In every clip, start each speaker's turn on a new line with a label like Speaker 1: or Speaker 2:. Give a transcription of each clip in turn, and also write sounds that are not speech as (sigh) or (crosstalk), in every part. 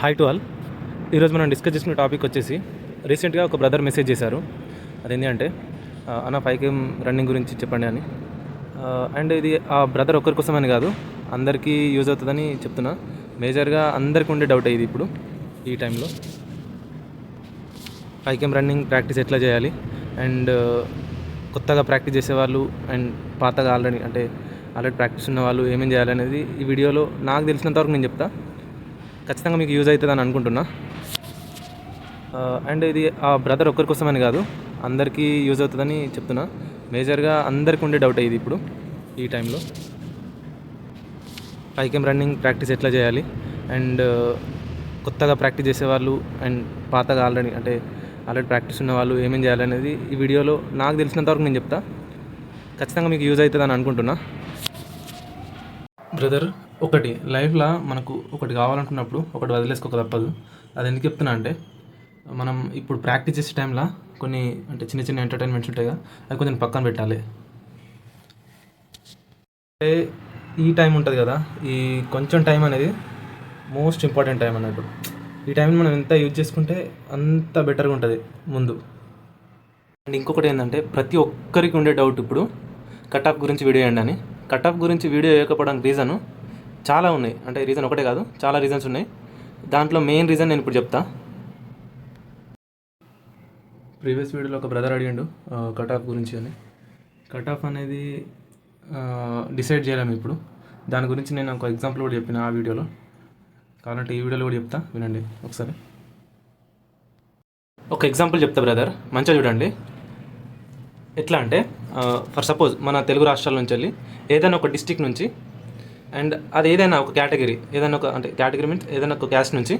Speaker 1: Hi to all ఈరోజు మనం discuss చేసుకున్న టాపిక్ వచ్చేసి రీసెంట్గా ఒక బ్రదర్ మెసేజ్ చేశారు. అదేంటి అంటే అన్న ఫైవ్ కేమ్ రన్నింగ్ గురించి చెప్పండి అని. అండ్ ఇది ఆ బ్రదర్ ఒక్కరి కోసమని కాదు అందరికీ యూజ్ అవుతుందని చెప్తున్నా. మేజర్గా అందరికీ ఉండే డౌట్ అయ్యింది ఇప్పుడు ఈ టైంలో ఫైవ్ కేమ్ రన్నింగ్ ప్రాక్టీస్ ఎట్లా చేయాలి? అండ్ కొత్తగా ప్రాక్టీస్ చేసేవాళ్ళు అండ్ పాతగా ఆల్రెడీ అంటే ఆల్రెడీ ప్రాక్టీస్ ఉన్న వాళ్ళు ఏమేం చేయాలనేది ఈ వీడియోలో నాకు తెలిసినంతవరకు నేను చెప్తాను ఖచ్చితంగా మీకు యూజ్ అవుతుందని అనుకుంటున్నా. అండ్ ఇది ఆ బ్రదర్ ఒక్కరి కోసమని కాదు అందరికీ యూజ్ అవుతుందని చెప్తున్నా. మేజర్గా అందరికీ ఉండే డౌట్ ఇది ఇప్పుడు ఈ టైంలో. ఫైవ్ రన్నింగ్ ప్రాక్టీస్ ఎట్లా చేయాలి? అండ్ కొత్తగా ప్రాక్టీస్ చేసేవాళ్ళు అండ్ పాతగా ఆల్రెడీ అంటే ఆల్రెడీ ప్రాక్టీస్ ఉన్న వాళ్ళు ఏమేం చేయాలనేది ఈ వీడియోలో నాకు తెలిసినంతవరకు నేను చెప్తా. ఖచ్చితంగా మీకు యూజ్ అవుతుందని అనుకుంటున్నా. బ్రదర్ ఒకటి లైఫ్లో మనకు ఒకటి కావాలనుకున్నప్పుడు ఒకటి వదిలేసుకోక తప్పదు. అది ఎందుకు చెప్తున్నా అంటే మనం ఇప్పుడు ప్రాక్టీస్ చేసే టైంలో కొన్ని అంటే చిన్న చిన్న ఎంటర్టైన్మెంట్స్ ఉంటాయి కదా అవి కొంచెం పక్కన పెట్టాలి. అంటే ఈ టైం ఉంటుంది కదా ఈ కొంచెం టైం అనేది మోస్ట్ ఇంపార్టెంట్ టైం అన్నట్టు. ఈ టైంని మనం ఎంత యూజ్ చేసుకుంటే అంత బెటర్గా ఉంటుంది ముందు. అండ్ ఇంకొకటి ఏంటంటే ప్రతి ఒక్కరికి ఉండే డౌట్ ఇప్పుడు కట్ ఆఫ్ గురించి వీడియో వేయండి అని. కట్ ఆఫ్ గురించి వీడియో వేయకపోవడానికి రీజను చాలా ఉన్నాయి. అంటే రీజన్ ఒకటే కాదు చాలా రీజన్స్ ఉన్నాయి. దాంట్లో మెయిన్ రీజన్ నేను ఇప్పుడు చెప్తా. ప్రీవియస్ వీడియోలో ఒక బ్రదర్ అడిగిండు కట్ ఆఫ్ గురించి అని. కట్ ఆఫ్ అనేది డిసైడ్ చేయలేము ఇప్పుడు. దాని గురించి నేను ఒక ఎగ్జాంపుల్ కూడా చెప్పిన ఆ వీడియోలో. కావాలంటే ఈ వీడియోలో కూడా చెప్తా వినండి ఒకసారి. ఒక ఎగ్జాంపుల్ చెప్తా బ్రదర్ మంచిగా చూడండి. ఎట్లా అంటే ఫర్ సపోజ్ మన తెలుగు రాష్ట్రాల నుంచి వెళ్ళి ఏదైనా ఒక డిస్టిక్ నుంచి అండ్ అది ఏదైనా ఒక కేటగిరీ ఏదైనా ఒక అంటే కేటగిరీ మీన్స్ ఏదైనా ఒక క్యాస్ట్ నుంచి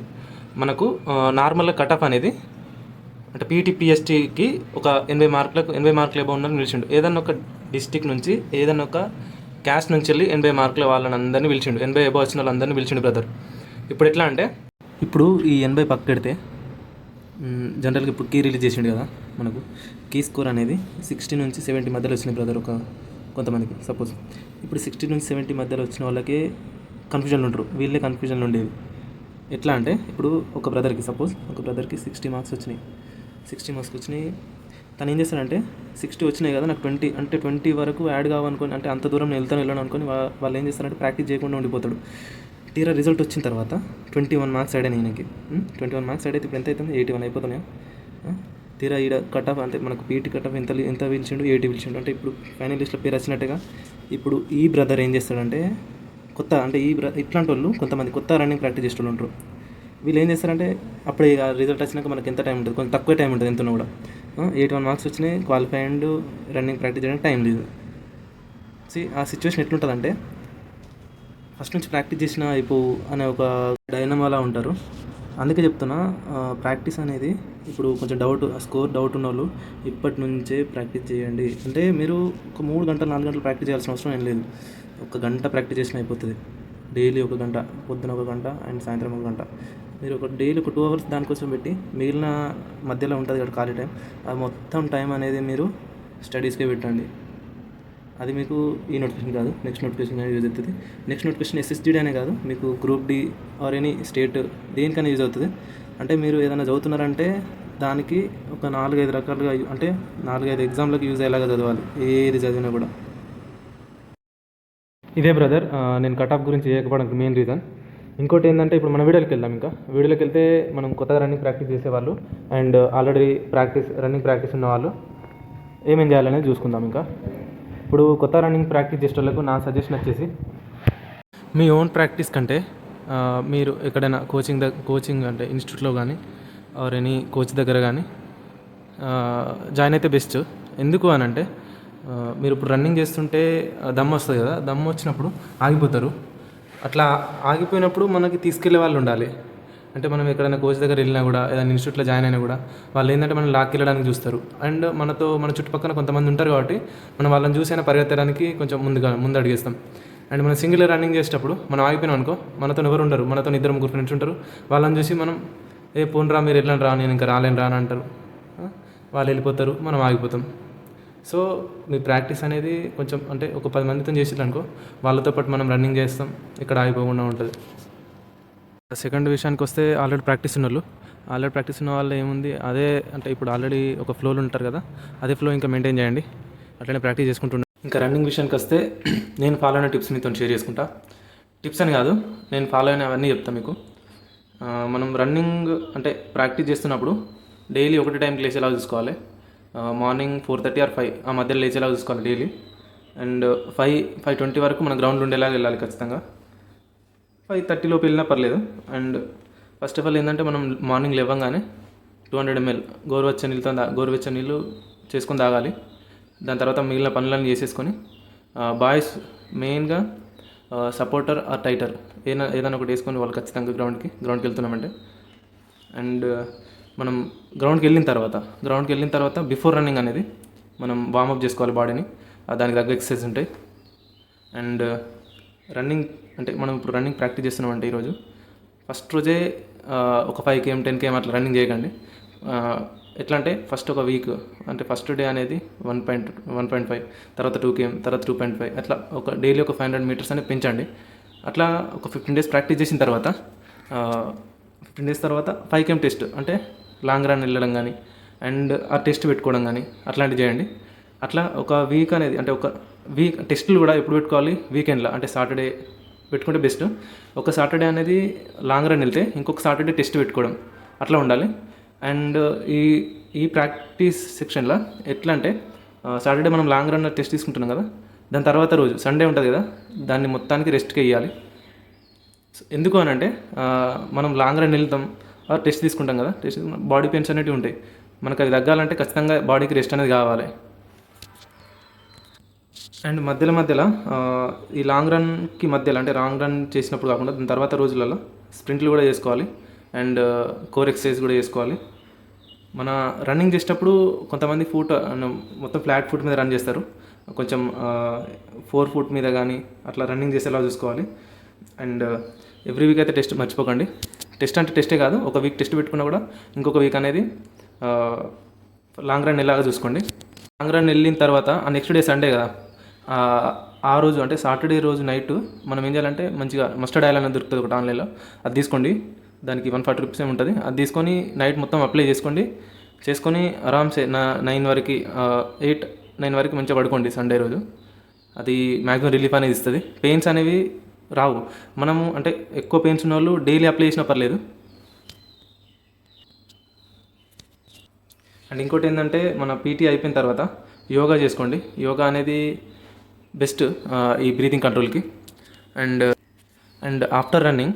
Speaker 1: మనకు నార్మల్గా కట్ ఆఫ్ అనేది అంటే పీటీ పిఎస్టీకి ఒక ఎనభై మార్కులకు ఎనభై మార్కులు ఏమో ఉన్నారని పిలిచిండు ఏదైనా ఒక డిస్టిక్ నుంచి ఏదైనా ఒక క్యాస్ట్ నుంచి వెళ్ళి ఎనభై మార్కుల వాళ్ళని అందరినీ పిలిచిండు. ఎనభై ఏబో వచ్చిన వాళ్ళందరినీ పిలిచిండు బ్రదర్ ఇప్పుడు ఎట్లా అంటే ఇప్పుడు ఈ ఎనభై పక్కెడితే జనరల్గా ఇప్పుడు కీ రిలీజ్ చేసిండు కదా మనకు. కీ స్కోర్ అనేది సిక్స్టీ నుంచి సెవెంటీ మధ్యలో వచ్చినాయి బ్రదర్ ఒక కొంతమందికి సపోజ్ ఇప్పుడు సిక్స్టీ నుంచి సెవెంటీ మధ్యలో వచ్చిన వాళ్ళకి కన్ఫ్యూజన్లు ఉంటారు. వీళ్ళే కన్ఫ్యూజన్లు ఉండేవి. ఎట్లా అంటే ఇప్పుడు ఒక బ్రదర్కి సపోజ్ ఒక బ్రదర్కి సిక్స్టీ మార్క్స్ వచ్చినాయి. సిక్స్టీ మార్క్స్ వచ్చినాయి. తను ఏం చేస్తాడంటే సిక్స్టీ వచ్చినాయి కదా నాకు ట్వంటీ అంటే ట్వంటీ వరకు యాడ్ కావనుకొని అంటే అంత దూరం నేను వెళ్తాను వెళ్ళను అనుకొని వాళ్ళు ఏం చేస్తారంటే ప్రాక్టీస్ చేయకుండా ఉండిపోతాడు. తీరా రిజల్ట్ వచ్చిన తర్వాత ట్వంటీ వన్ మార్క్స్ యాడ్ అయినాయి ఈయనకి. ట్వంటీ వన్ మార్క్స్ యాడ్ అయితే ఇప్పుడు ఎంత అవుతుంది? ఎయిటీ వన్ అయిపోతున్నాయా తీరా ఈడ కట్ ఆఫ్ అంటే మనకు పీటీ కట్ ఆఫ్ ఎంత ఎంత పిలిచిండు? ఎయిటీ పిలిచిండు. అంటే ఇప్పుడు ఫైనలిస్ట్లో పేరు వచ్చినట్టుగా ఇప్పుడు ఈ బ్రదర్ ఏం చేస్తాడంటే కొత్త అంటే ఈ బ్ర ఇట్లాంటి వాళ్ళు కొంతమంది కొత్త రన్నింగ్ ప్రాక్టీస్ చేసే వాళ్ళు ఉంటారు వీళ్ళు ఏం చేస్తారంటే అప్పుడే ఇక రిజల్ట్ వచ్చినాక మనకి ఎంత టైం ఉంటుంది? కొంచెం తక్కువ టైం ఉంటుంది ఎంత కూడా. ఎయిట్ వన్ మార్క్స్ వచ్చినాయి క్వాలిఫై అండ్ రన్నింగ్ ప్రాక్టీస్ చేయడానికి టైం లేదు. సి ఆ సిచ్యువేషన్ ఎట్లుంటుందంటే ఫస్ట్ నుంచి ప్రాక్టీస్ చేసిన అయిపో అనే ఒక డైనమాలా ఉంటారు. అందుకే చెప్తున్నా ప్రాక్టీస్ అనేది ఇప్పుడు కొంచెం డౌట్ స్కోర్ డౌట్ ఉన్న వాళ్ళు ఇప్పటి నుంచే ప్రాక్టీస్ చేయండి. అంటే మీరు ఒక మూడు గంటలు నాలుగు గంటలు ప్రాక్టీస్ చేయాల్సిన అవసరం ఏం లేదు. ఒక గంట ప్రాక్టీస్ చేసిన అయిపోతుంది. డైలీ ఒక గంట పొద్దున ఒక గంట అండ్ సాయంత్రం ఒక గంట. మీరు ఒక డైలీ ఒక టూ అవర్స్ దానికోసం పెట్టి మిగిలిన మధ్యలో ఉంటుంది కదా ఖాళీ టైం అది మొత్తం టైం అనేది మీరు స్టడీస్కే పెట్టండి. అది మీకు ఈ నోటిఫికేషన్ కాదు. నెక్స్ట్ నోటిఫికేషన్ యూజ్ అవుతుంది. నెక్స్ట్ నోటిఫికేషన్ ఎస్ఎస్జిడి అనే కాదు. మీకు group D or any state దేనికైనా యూజ్ అవుతుంది. అంటే మీరు ఏదైనా చదువుతున్నారంటే దానికి ఒక నాలుగైదు రకాలుగా అంటే నాలుగైదు ఎగ్జామ్లకు యూజ్ అయ్యేలాగా చదవాలి. ఏది చదివినా కూడా. ఇదే బ్రదర్ నేను కట్ ఆఫ్ గురించి చేయకపోవడానికి మెయిన్ రీజన్ ఇంకోటి ఏంటంటే ఇప్పుడు మన వీడియోకి వెళ్దాం ఇంకా. వీడియోకి వెళ్తే మనం కొత్తగా రన్నింగ్ ప్రాక్టీస్ చేసేవాళ్ళు. And already practice running practice ఉన్నవాళ్ళు. ఏమేం చేయాలనేది చూసుకుందాం ఇంకా. ఇప్పుడు కొత్త రన్నింగ్ ప్రాక్టీస్ చేసే వాళ్ళకు నా సజెషన్ వచ్చేసి మీ ఓన్ ప్రాక్టీస్ కంటే మీరు ఎక్కడైనా కోచింగ్ దగ్గర కోచింగ్ అంటే ఇన్స్టిట్యూట్లో కానీ ఆర్ ఎనీ కోచ్ దగ్గర కానీ జాయిన్ అయితే బెస్ట్ ఎందుకు అని అంటే మీరు ఇప్పుడు రన్నింగ్ చేస్తుంటే దమ్ వస్తుంది కదా దమ్ వచ్చినప్పుడు ఆగిపోతారు. అట్లా ఆగిపోయినప్పుడు మనకి తీసుకెళ్ళే వాళ్ళు ఉండాలి. అంటే మనం ఎక్కడైనా కోచ్ దగ్గర వెళ్ళినా కూడా ఏదైనా ఇన్స్టిట్యూట్లో జాయిన్ అయినా కూడా వాళ్ళు ఏంటంటే మనం లాక్కి వెళ్ళడానికి చూస్తారు. అండ్ మనతో మన చుట్టుపక్కల కొంతమంది ఉంటారు కాబట్టి మనం వాళ్ళని చూసైనా పరిగెత్తడానికి కొంచెం ముందుగా ముందు అడిగేస్తాం. అండ్ మనం సింగిల్ రన్నింగ్ చేసేటప్పుడు మనం ఆగిపోయినాం అనుకో మనతో ఎవరు ఉండరు. మనతో ఇద్దరు ముగ్గురు ఫ్రెండ్స్ ఉంటారు. వాళ్ళని చూసి మనం ఏ పోన్రా మీరు ఎట్లా రా నేను ఇంకా రాలేను రాను అంటారు. వాళ్ళు వెళ్ళిపోతారు మనం ఆగిపోతాం. సో మీ ప్రాక్టీస్ అనేది కొంచెం అంటే ఒక పది మందితో చేసిర్రు అనుకో వాళ్ళతో పాటు మనం రన్నింగ్ చేస్తాం ఇక్కడ ఆగిపోకుండా ఉంటుంది. సెకండ్ విషయానికి వస్తే ఆల్రెడీ ప్రాక్టీస్ ఉన్న వాళ్ళు ఆల్రెడీ ప్రాక్టీస్ ఉన్న వాళ్ళు ఏముంది అదే అంటే ఇప్పుడు ఆల్రెడీ ఒక ఫ్లోలు ఉంటారు కదా అదే ఫ్లో ఇంకా మెయింటైన్ చేయండి. అట్లనే ప్రాక్టీస్ చేసుకుంటుండే. ఇంకా రన్నింగ్ విషయానికి వస్తే (clears throat) నేను ఫాలో అయిన టిప్స్ మీతో షేర్ చేసుకుంటా. టిప్స్ అని కాదు నేను ఫాలో అయిన అవన్నీ చెప్తాను మీకు. మనం రన్నింగ్ అంటే ప్రాక్టీస్ చేస్తున్నప్పుడు డైలీ ఒకటి టైంకి లేచేలా చూసుకోవాలి. Morning four thirty or five ఆ మధ్యలో లేచేలా చూసుకోవాలి daily. And five five twenty వరకు మన గ్రౌండ్లో ఉండేలాగా వెళ్ళాలి ఖచ్చితంగా. ఫైవ్ థర్టీలోపు వెళ్ళినా పర్లేదు. అండ్ ఫస్ట్ ఆఫ్ ఆల్ ఏంటంటే మనం మార్నింగ్ లేవగానే టూ హండ్రెడ్ ఎంఎల్ గోరువెచ్చని నీళ్ళతో దా గోరువెచ్చని నీళ్ళు చేసుకొని తాగాలి. దాని తర్వాత మిగిలిన పనులన్నీ చేసేసుకొని బాయ్స్ మెయిన్గా సపోర్టర్ ఆర్ టైటర్ ఏదైనా ఏదైనా ఒకటి వేసుకొని వాళ్ళు ఖచ్చితంగా గ్రౌండ్కి గ్రౌండ్కి వెళ్తున్నామంటే. అండ్ మనం గ్రౌండ్కి వెళ్ళిన తర్వాత గ్రౌండ్కి వెళ్ళిన తర్వాత బిఫోర్ రన్నింగ్ అనేది మనం వార్మప్ చేసుకోవాలి బాడీని. దానికి తగ్గ ఎక్సర్సైజ్ ఉంటాయి. అండ్ రన్నింగ్ అంటే మనం ఇప్పుడు రన్నింగ్ ప్రాక్టీస్ చేస్తున్నామంటే ఈరోజు. ఫస్ట్ రోజే ఒక ఫైవ్ కేఎం టెన్ కేఎం అట్లా రన్నింగ్ చేయకండి. ఎట్లా అంటే ఫస్ట్ ఒక వీక్ అంటే ఫస్ట్ డే అనేది one point one point five తర్వాత టూ కేఎం తర్వాత టూ పాయింట్ ఫైవ్ అట్లా ఒక డైలీ ఒక ఫైవ్ హండ్రెడ్ మీటర్స్ అనేది పెంచండి. అట్లా ఒక ఫిఫ్టీన్ డేస్ ప్రాక్టీస్ చేసిన తర్వాత ఫిఫ్టీన్ డేస్ తర్వాత ఫైవ్ కేఎం టెస్ట్ అంటే లాంగ్ రన్ వెళ్ళడం కానీ అండ్ ఆ టెస్ట్ పెట్టుకోవడం కానీ అట్లాంటివి చేయండి. అట్లా ఒక వీక్ అనేది అంటే ఒక వీక్ టెస్టులు కూడా ఎప్పుడు పెట్టుకోవాలి? వీకెండ్లో? అంటే సాటర్డే పెట్టుకుంటే బెస్ట్. ఒక సాటర్డే అనేది లాంగ్ రన్ వెళ్తే ఇంకొక సాటర్డే టెస్ట్ పెట్టుకోవడం. అట్లా ఉండాలి. అండ్ ఈ ఈ ప్రాక్టీస్ సెక్షన్లో ఎట్లా అంటే సాటర్డే మనం లాంగ్ రన్ టెస్ట్ తీసుకుంటున్నాం కదా? దాని తర్వాత రోజు సండే ఉంటుంది కదా? దాన్ని మొత్తానికి రెస్ట్కి వేయాలి ఎందుకు అని అంటే మనం లాంగ్ రన్ వెళ్తాం టెస్ట్ తీసుకుంటాం కదా? టెస్ట్ బాడీ పెయిన్స్ అనేవి ఉంటాయి. మనకు అది తగ్గాలంటే ఖచ్చితంగా బాడీకి రెస్ట్ అనేది కావాలి. అండ్ మధ్యలో మధ్యలో ఈ లాంగ్ రన్కి మధ్యలో అంటే లాంగ్ రన్ చేసినప్పుడు కాకుండా దాని తర్వాత రోజులలో స్ప్రింట్లు కూడా చేసుకోవాలి. అండ్ కోర్ ఎక్సర్సైజ్ కూడా చేసుకోవాలి. మన రన్నింగ్ చేసేటప్పుడు కొంతమంది ఫుట్ మొత్తం ఫ్లాట్ ఫుట్ మీద రన్ చేస్తారు. కొంచెం ఫోర్ ఫుట్ మీద కానీ అట్లా రన్నింగ్ చేసేలా చూసుకోవాలి. అండ్ ఎవ్రీ వీక్ అయితే టెస్ట్ మర్చిపోకండి. టెస్ట్ అంటే టెస్టే కాదు ఒక వీక్ టెస్ట్ పెట్టుకున్నా కూడా ఇంకొక వీక్ అనేది లాంగ్ రన్ వెళ్ళేలాగా చూసుకోండి. లాంగ్ రన్ వెళ్ళిన తర్వాత ఆ నెక్స్ట్ డే సండే కదా ఆ, రోజు అంటే సాటర్డే రోజు నైట్ మనం ఏం చేయాలంటే మంచిగా మస్టర్డ్ ఆయిల్ అనేది దొరుకుతుంది ఒకటి ఆన్లైన్లో. అది తీసుకోండి. దానికి వన్ ఫార్టీ రూపీస్ ఉంటుంది. అది తీసుకొని నైట్ మొత్తం అప్లై చేసుకోండి. చేసుకొని ఆరామ్సే నా నైన్ వరకు ఎయిట్ నైన్ వరకు మంచిగా పడుకోండి సండే రోజు. అది మ్యాక్సిమం రిలీఫ్ అనేది ఇస్తుంది. పెయిన్స్ అనేవి రావు. మనము అంటే ఎక్కువ పెయిన్స్ ఉన్న వాళ్ళు డైలీ అప్లై చేసినా పర్లేదు. అండ్ ఇంకోటి ఏంటంటే మన పీటీ అయిపోయిన తర్వాత యోగా చేసుకోండి. యోగా అనేది బెస్ట్ ఈ బ్రీతింగ్ కంట్రోల్కి అండ్ అండ్ ఆఫ్టర్ రన్నింగ్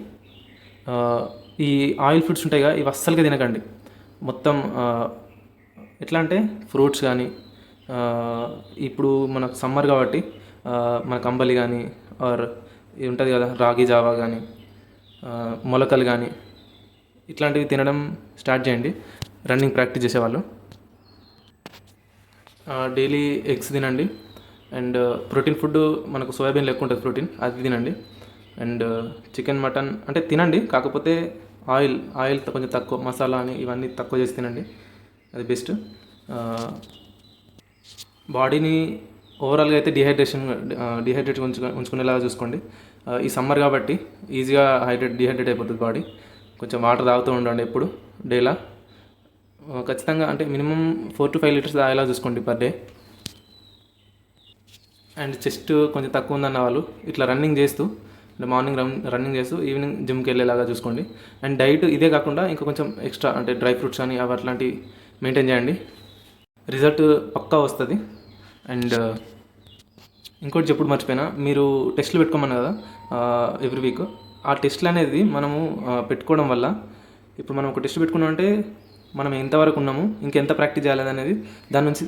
Speaker 1: ఈ ఆయిల్ ఫుడ్స్ ఉంటాయి కదా ఇవి అస్సలుగా తినకండి. మొత్తం ఎట్లా అంటే ఫ్రూట్స్ కానీ ఇప్పుడు మనకు సమ్మర్ కాబట్టి మన కంబలి కానీ ఆర్ ఉంటుంది కదా రాగి జావా కానీ మొలకలు కానీ ఇట్లాంటివి తినడం స్టార్ట్ చేయండి. రన్నింగ్ ప్రాక్టీస్ చేసేవాళ్ళు. డైలీ ఎగ్స్ తినండి. అండ్ ప్రోటీన్ ఫుడ్ మనకు సోయాబీన్ లెక్క ఉంటుంది ప్రోటీన్ అది తినండి. అండ్ చికెన్ మటన్ అంటే తినండి కాకపోతే ఆయిల్ ఆయిల్ కొంచెం తక్కువ మసాలా అని ఇవన్నీ తక్కువ చేసి తినండి. అది బెస్ట్. బాడీని ఓవరాల్గా అయితే డిహైడ్రేషన్ డిహైడ్రేట్ ఉంచు ఉంచుకునేలాగా చూసుకోండి. ఈ సమ్మర్ కాబట్టి ఈజీగా హైడ్రేట్ డిహైడ్రేట్ అయిపోతుంది బాడీ. కొంచెం వాటర్ తాగుతూ ఉండండి ఎప్పుడు డేలా. ఖచ్చితంగా అంటే minimum four to five litres తాగేలా చూసుకోండి పర్ డే. అండ్ చెస్ట్ కొంచెం తక్కువ ఉందన్న వాళ్ళు ఇట్లా రన్నింగ్ చేస్తూ అంటే మార్నింగ్ రన్ రన్నింగ్ చేస్తూ ఈవినింగ్ జిమ్కి వెళ్ళేలాగా చూసుకోండి. అండ్ డైట్ ఇదే కాకుండా ఇంకా కొంచెం ఎక్స్ట్రా అంటే డ్రై ఫ్రూట్స్ అని అవి అట్లాంటివి మెయింటైన్ చేయండి. రిజల్ట్ పక్కా వస్తుంది. అండ్ ఇంకోటి చెప్పుడు మర్చిపోయినా మీరు టెస్ట్లు పెట్టుకోమన్నా కదా ఎవ్రీ వీక్ ఆ టెస్ట్లు అనేది మనము పెట్టుకోవడం వల్ల ఇప్పుడు మనం ఒక టెస్ట్ పెట్టుకున్నామంటే మనం ఎంతవరకు ఉన్నాము ఇంకెంత ప్రాక్టీస్ చేయాలి అనేది దాని నుంచి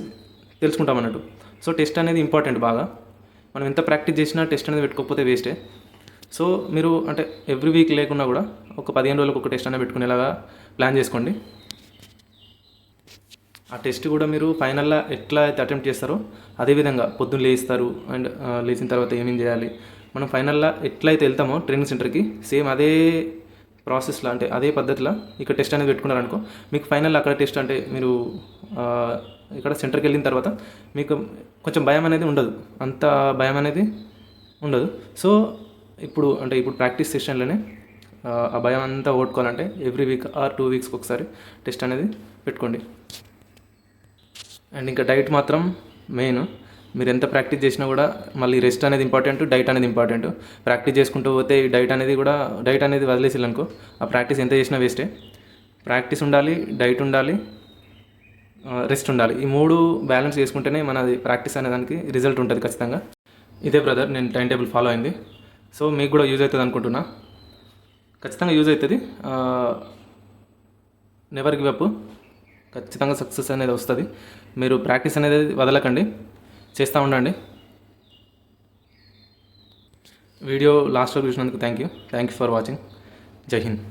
Speaker 1: తెలుసుకుంటాం అన్నట్టు. సో టెస్ట్ అనేది ఇంపార్టెంట్ బాగా. మనం ఎంత ప్రాక్టీస్ చేసినా టెస్ట్ అనేది పెట్టుకోకపోతే వేస్టే. సో మీరు అంటే ఎవ్రీ వీక్ లేకున్నా కూడా ఒక పదిహేను రోజులకు ఒక టెస్ట్ అనేది పెట్టుకునేలాగా ప్లాన్ చేసుకోండి. ఆ టెస్ట్ కూడా మీరు ఫైనల్లా ఎట్లా అయితే అటెంప్ట్ చేస్తారో అదేవిధంగా పొద్దున్న లేస్తారు అండ్ లేచిన తర్వాత ఏమేం చేయాలి. మనం ఫైనల్లా ఎట్లయితే వెళ్తామో ట్రైనింగ్ సెంటర్కి సేమ్ అదే ప్రాసెస్లో అంటే అదే పద్ధతిలో ఇక్కడ టెస్ట్ అనేది పెట్టుకున్నారనుకో మీకు ఫైనల్ అక్కడ టెస్ట్ అంటే మీరు ఇక్కడ సెంటర్కి వెళ్ళిన తర్వాత మీకు కొంచెం భయం అనేది ఉండదు. అంత భయం అనేది ఉండదు. సో ఇప్పుడు అంటే ఇప్పుడు ప్రాక్టీస్ సెషన్లోనే ఆ, ఆ భయం అంతా ఓడుకోవాలంటే ఎవ్రీ వీక్ ఆర్ టూ వీక్స్కి ఒకసారి టెస్ట్ అనేది పెట్టుకోండి. అండ్ ఇంకా డైట్ మాత్రం మెయిన్. మీరు ఎంత ప్రాక్టీస్ చేసినా కూడా మళ్ళీ రెస్ట్ అనేది ఇంపార్టెంట్ డైట్ అనేది ఇంపార్టెంట్ ప్రాక్టీస్ చేసుకుంటూ పోతే ఈ డైట్ అనేది కూడా డైట్ అనేది వదిలేసిల్లనుకో ఆ ప్రాక్టీస్ ఎంత చేసినా వేస్టే ప్రాక్టీస్ ఉండాలి డైట్ ఉండాలి రెస్ట్ ఉండాలి. ఈ మూడు బ్యాలెన్స్ చేసుకుంటేనే మనది ప్రాక్టీస్ అనే దానికి రిజల్ట్ ఉంటుంది ఖచ్చితంగా. ఇదే బ్రదర్ నేను టైం టేబుల్ ఫాలో అయింది. సో మీకు కూడా యూజ్ అవుతుంది అనుకుంటున్నా. ఖచ్చితంగా యూజ్ అవుతుంది. నెవర్ గివ్ అప్ ఖచ్చితంగా సక్సెస్ అనేది వస్తుంది. మీరు ప్రాక్టీస్ అనేది వదలకండి. చేస్తూ ఉండండి. వీడియో లాస్ట్లో చూసినందుకు thank you thank you for watching జై హింద్.